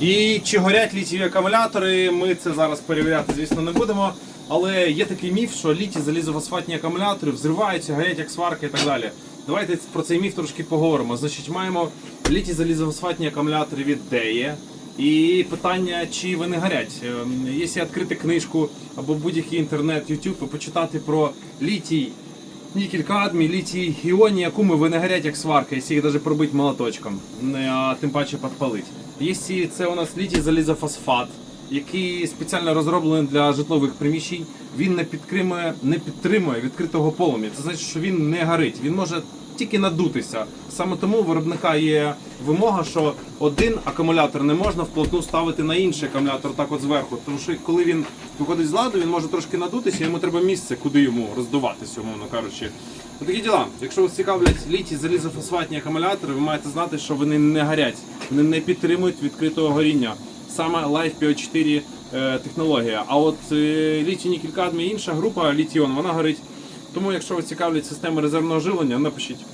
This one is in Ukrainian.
І чи горять літієві акумулятори, ми це зараз перевіряти, звісно, не будемо. Але є такий міф, що літі залізофосфатні акумулятори взриваються, горять як сварка і так далі. Давайте про цей міф трошки поговоримо. Значить, маємо літі залізофосфатні акумулятори від DEE. І питання, чи вони горять. Ем, Якщо відкрити книжку або будь-який інтернет, YouTube і почитати про літій, нікель кадмій, літій іонні акуми, вони горять як сварка, якщо їх навіть пробити молоточком, а тим паче підпалити. Якщо це у нас літій залізофосфат, який спеціально розроблений для житлових приміщень, він не підтримує, не підтримує відкритого полум'я. Це значить, що він не горить. Він може тільки надутися. Саме тому у виробника є вимога, що один акумулятор не можна вплотну ставити на інший акумулятор так от зверху. Тому що коли він виходить з ладу, він може трошки надутися, йому треба місце, куди йому роздуватися, умовно кажучи. Такі діла. Якщо вас цікавлять літі залізофосфатні акумулятори, ви маєте знати, що вони не горять, вони не підтримують відкритого горіння. Саме Life PO4 е, технологія. А от е, літій нікелькадмі інша група літіон, вона горить. Тому, якщо ви цікавлять системи резервного живлення, напишіть.